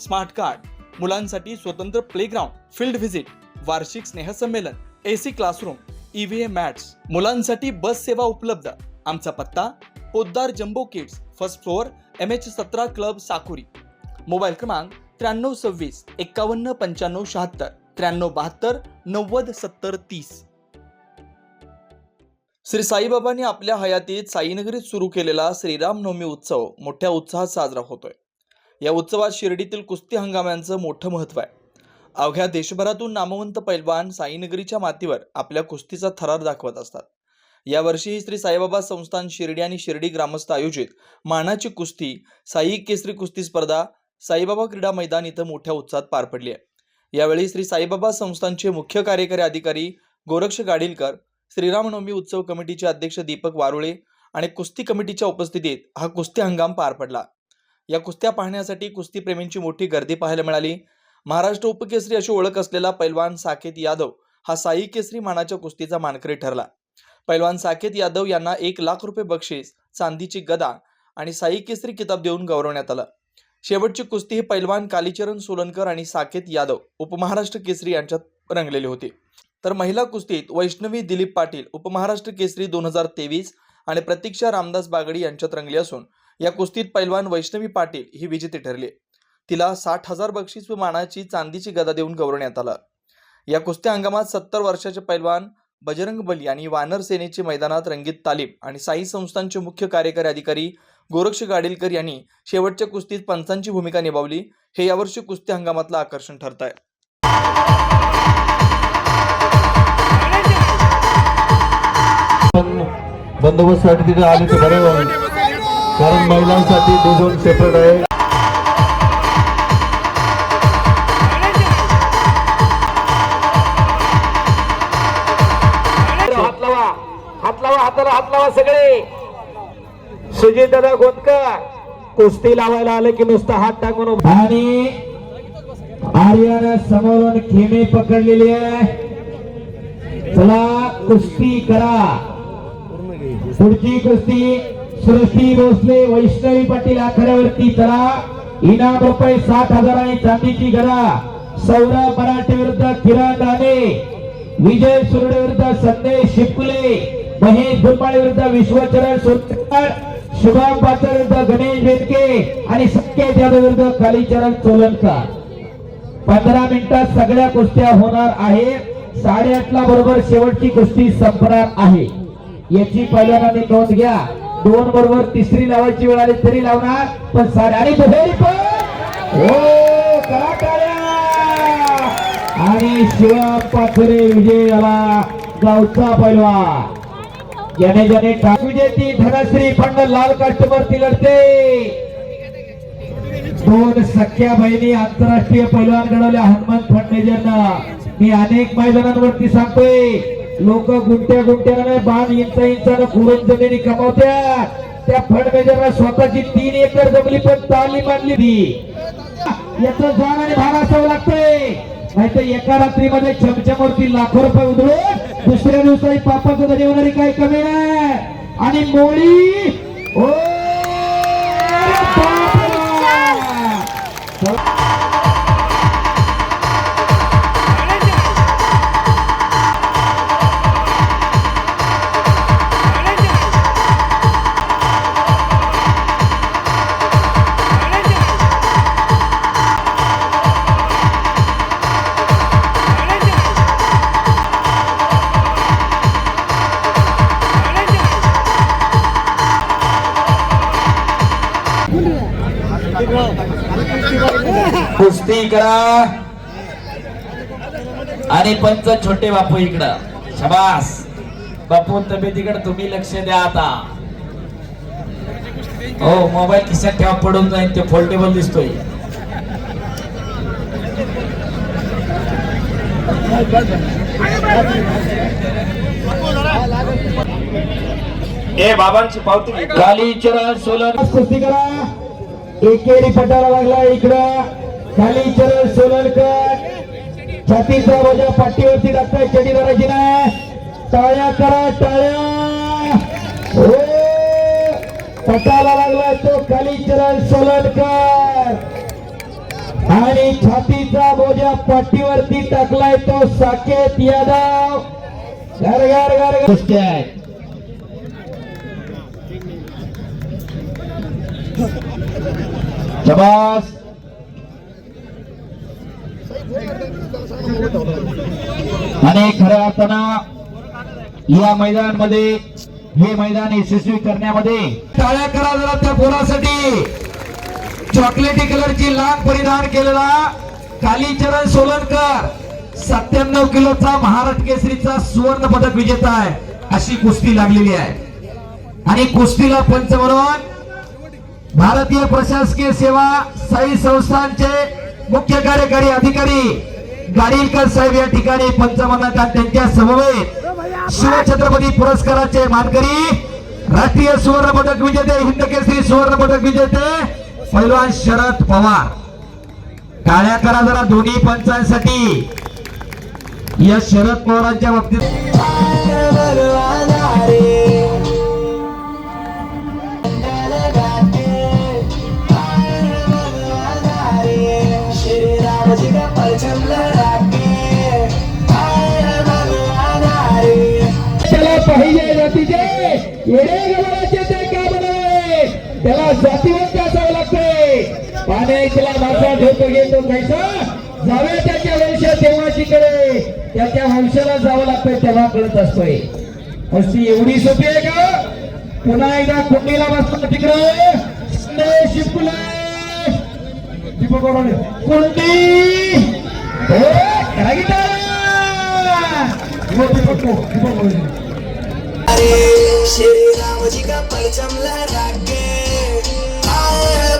Smart card मुलांसाठी स्वतंत्र playground field visit वार्षिक स्नेहसंमेलन A C classroom E V mats मुलांसाठी बस सेवा उपलब्ध. आमचा पत्ता Podar Jumbo Kids first floor M H सतरा क्लब साकुरी. मोबाईल क्रमांक त्र्याण्णव सव्वीस एक्कावन्न पंच्याण्णव शहात्तर त्र्याण्णव बहात्तर नव्वद सत्तर तीस. श्री साईबाबांनी आपल्या हयातीत साईनगरीत सुरू केलेला श्रीरामनवमी उत्सव मोठ्या उत्साहात साजरा होतोय. या उत्सवात शिर्डीतील कुस्ती हंगाम्यांचं मोठं महत्त्व आहे. अवघ्या देशभरातून नामवंत पैलवान साईनगरीच्या मातीवर आपल्या कुस्तीचा थरार दाखवत असतात. यावर्षीही श्री साईबाबा संस्थान शिर्डी आणि शिर्डी ग्रामस्थ आयोजित मानाची कुस्ती साई केसरी कुस्ती स्पर्धा साईबाबा क्रीडा मैदान इथं मोठ्या उत्साहात पार पडली आहे. यावेळी श्री साईबाबा संस्थानचे मुख्य कार्यकारी अधिकारी गोरक्ष गाडीलकर श्रीरामनवमी उत्सव कमिटीचे अध्यक्ष दीपक वारुळे आणि कुस्ती कमिटीच्या उपस्थितीत हा कुस्ती हंगाम पार पडला. या कुस्त्या पाहण्यासाठी कुस्तीप्रेमींची मोठी गर्दी पाहायला मिळाली. महाराष्ट्र उपकेसरी अशी ओळख असलेला पैलवान साकेत यादव हा साई केसरी मानाच्या कुस्तीचा मानकरी ठरला. पैलवान साकेत यादव यांना एक लाख रुपये बक्षीस चांदीची गदा आणि साई केसरी किताब देऊन गौरवण्यात आलं. शेवटची कुस्ती ही पैलवान कालीचरण सोलनकर आणि साकेत यादव उपमहाराष्ट्र केसरी यांच्यात रंगलेली होती. तर महिला कुस्तीत वैष्णवी दिलीप पाटील उपमहाराष्ट्र केसरी दोन हजार तेवीस आणि प्रतीक्षा रामदास बागडी यांच्यात रंगली असून या कुस्तीत पैलवान वैष्णवी पाटील ही विजेती ठरली. तिला साठ हजार बक्षीस व मानाची चांदीची गदा देऊन गौरवण्यात आलं. या कुस्त्या हंगामात सत्तर वर्षाचे पैलवान बजरंग बली आणि वानर सेनेचे मैदानात रंगीत तालीम आणि साई संस्थांचे मुख्य कार्यकारी अधिकारी गोरक्ष गाडीलकर यांनी शेवटच्या कुस्तीत पंचांची भूमिका निभावली. हे यावर्षी कुस्ती हंगामातलं आकर्षण ठरत आहे पण कारण महिलांसाठी ते झोन सेपरेट आहे. हात लावा हात लावा हाताला हात लावा सगळे. सुजित दादा गोंदकर कुस्ती लावायला आले की नुसतं हात टाकून. आणि आर्यानं समोरून खेमे पकडलेली आहे. चला कुस्ती करा. पुढची कुस्ती. सृष्टी भोसले वैष्णवी पाटील आखाड्यावरती चला. इनाम रुपये साठ हजार आणि चांदीची गदा. सौरभ मराठे विरुद्ध किरण दाने विजय सुरडे विरुद्ध संदेश शिपकुले. महेश दुर्माळे विरुद्ध विश्वचरण सुरकर शुभम पाचर विरुद्ध गणेश बेदके आणि सख्य जाधव विरुद्ध कालीचरण चोलनकर पंधरा मिनिटात सगळ्या कुस्त्या होणार आहे साडेआठला बरोबर शेवटची कुस्ती संपणार आहे. याची पहिल्यांदा नोंद घ्या. दोन बरोबर तिसरी लावायची वेळ आली तरी लावणार पण साडे दुहेरी पण. हो आणि शिवा पाथरे विजय झाला गावचा पैलवा. ज्याने ज्याने टाक विजयती धनश्री फंड लाल कस्टमर लढते. दोन सख्या बहिणी आंतरराष्ट्रीय पैलवान घडवल्या हनुमान फडणेजांना मी अनेक मैदानांवरती सांगतोय लोक गुंट्या गुंट्याला बाण इंच इंचाला खुडून जमिनी कमावत्या. त्या फडमेजरला स्वतःची तीन एकर जमली पण ताली मांडली ती. याच जाण आणि भाग असावं लागतंय. नाहीतर एका रात्रीमध्ये चमचमवरती लाखो रुपये उधळून दुसऱ्या दिवसाही पापाचं धनी होणारी काही कमी नाही. आणि मोळी ओ! करा. आणि पंच छोटे बापू इकडं. शबास. बापू तब्येतीकडे तुम्ही लक्ष द्या आता. हो मोबाईल खिशात ठेवा पडून जाईल ते फोल्डेबल दिसतोय. ए बाबांची पावती खाली चरण सोलर. कुस्ती करा. एकेरी पटायला लागला इकडं. कालीचरण सोलनकर छातीचा वजा पाठीवरती टाकताय चडी नाही टाळ्या करा टाळ्या. हो. पटाला लागला तो कालीचरण सोलनकर आणि छातीचा बोजा पाठीवरती टाकलाय तो साकेत यादव. घर घर घर आहे शबास. आणि खऱ्या अर्थानं या मैदानामध्ये हे मैदान यशस्वी करण्यामध्ये टाळ्या करा जरा त्या पोरासाठी. चॉकलेटी कलरची लांब परिधान केलेला कालीचरण सोलनकर सत्त्याण्णव किलोचा महाराष्ट्र केसरीचा सुवर्ण पदक विजेता आहे अशी कुस्ती लागलेली आहे. आणि कुस्तीला पंच म्हणून भारतीय प्रशासकीय सेवा साई संस्थांचे मुख्य कार्यकारी अधिकारी गाडीलकर साहेब या ठिकाणी पंचमनात त्यांच्या समवेत शिवछत्रपती पुरस्काराचे मानकरी राष्ट्रीय सुवर्ण पदक विजेते हिंद केसरी सुवर्ण पदक विजेते पैलवान शरद पवार. काळ्या करा जरा दोन्ही पंचांसाठी. या शरद पवारांच्या बाबतीत त्याला जातीवंत असावं लागतंय. पाण्याला मासा ठेवतो घेतो कैसा जावे त्याच्या वंश तेव्हाशीकडे त्याच्या वंशाला जावं लागतंय तेव्हा कळत असतोय. हस्ती एवढी सोपी आहे का? पुन्हा एकदा कुंडीला बसतो तिकडे. शिपकुले दीपक ओढवले. कुंडी. हो, रे. की श्री राम का परचमला लहरा के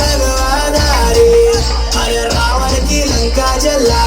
भगवान रे अरे रावण की लंका जला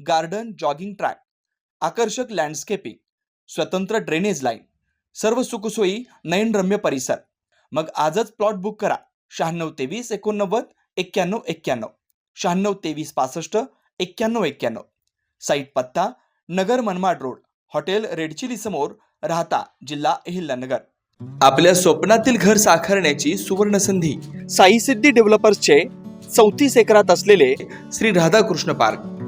garden jogging track आकर्षक लँडस्केपिंग स्वतंत्र ड्रेनेज लाईन सर्व सुखसोयी नयनरम्य परिसर. मग आजच प्लॉट बुक करा. शहाण्णव तेवीस एकोणनव्वद एक्क्याण्णव एक्क्याण्णव. शहाण्णव तेवीस पासष्ट एक्क्याण्णव एक्क्याण्णव. साईट पत्ता Nagar Manmad road. Hotel Red Chilli समोर. राहता जिल्हा अहिल्यानगर. आपल्या स्वप्नातील घर साकारण्याची सुवर्ण संधी साई सिद्धी डेव्हलपर्सचे चौतीस एकरात असलेले Shri Radhakrishna park.